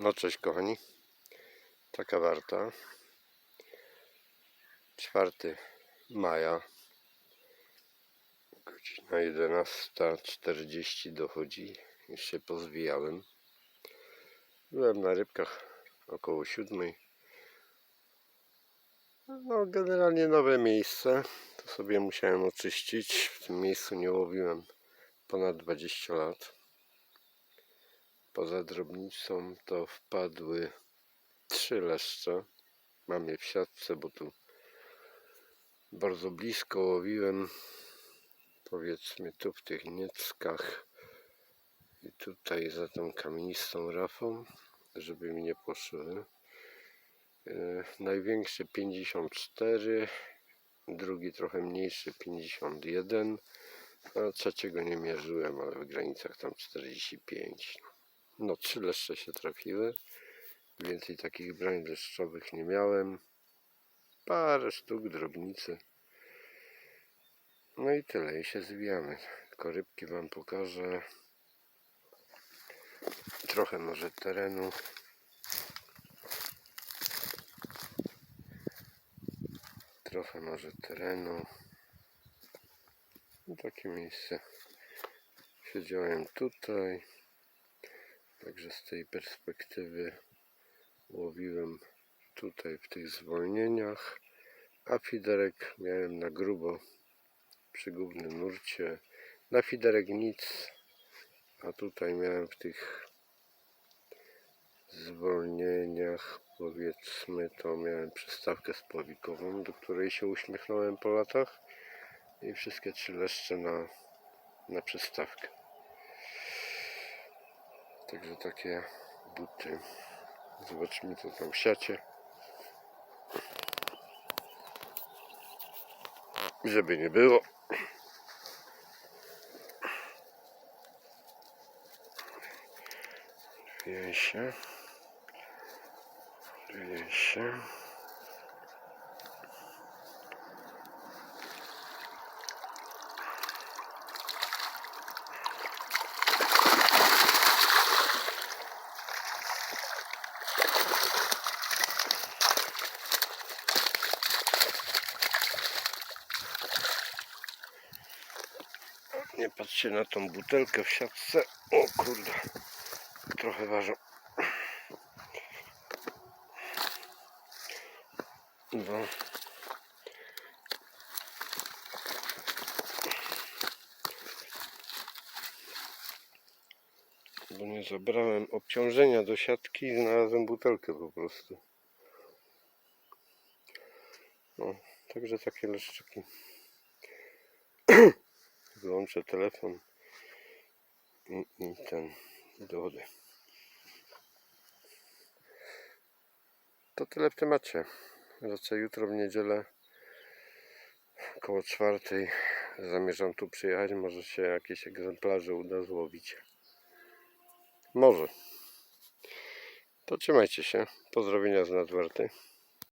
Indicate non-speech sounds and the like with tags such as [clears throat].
No cześć kochani. Taka warta. 4 maja. Godzina 11.40 dochodzi. Już się pozwijałem. Byłem na rybkach około 7. No generalnie nowe miejsce. To sobie musiałem oczyścić. W tym miejscu nie łowiłem ponad 20 lat. Poza drobnicą to wpadły trzy leszcze. Mam je w siatce, bo tu bardzo blisko łowiłem. Powiedzmy tu w tych nieckach i tutaj za tą kamienistą rafą, żeby mi nie poszły. Yy, największy 54, drugi trochę mniejszy 51, a trzeciego nie mierzyłem, ale w granicach tam 45. No, trzy leszcze się trafiły. Więcej takich brań leszczowych nie miałem. Parę sztuk drobnicy. No i tyle, i się zwijamy. Tylko rybki Wam pokażę. Trochę może terenu. Trochę może terenu. I takie miejsce. Siedziałem tutaj. Także z tej perspektywy łowiłem tutaj w tych zwolnieniach, a fiderek miałem na grubo przy głównym nurcie. Na fiderek nic, a tutaj miałem w tych zwolnieniach powiedzmy to miałem przystawkę spławikową, do której się uśmiechnąłem po latach i wszystkie trzy leszcze na, na przystawkę. Także takie buty. Zobaczymy co tam siacie. Żeby nie było. Dwie się. Się. Nie patrzcie na tą butelkę w siatce. O kurde. Trochę ważą. Bo bo nie zabrałem obciążenia do siatki i znalazłem butelkę po prostu. No, także takie leszczyki. [clears throat] Wyłączę telefon i, i ten do wody. To tyle w temacie. Raczej jutro w niedzielę około czwartej zamierzam tu przyjechać. Może się jakieś egzemplarze uda złowić. Może. To trzymajcie się. Pozdrowienia z nadwarty.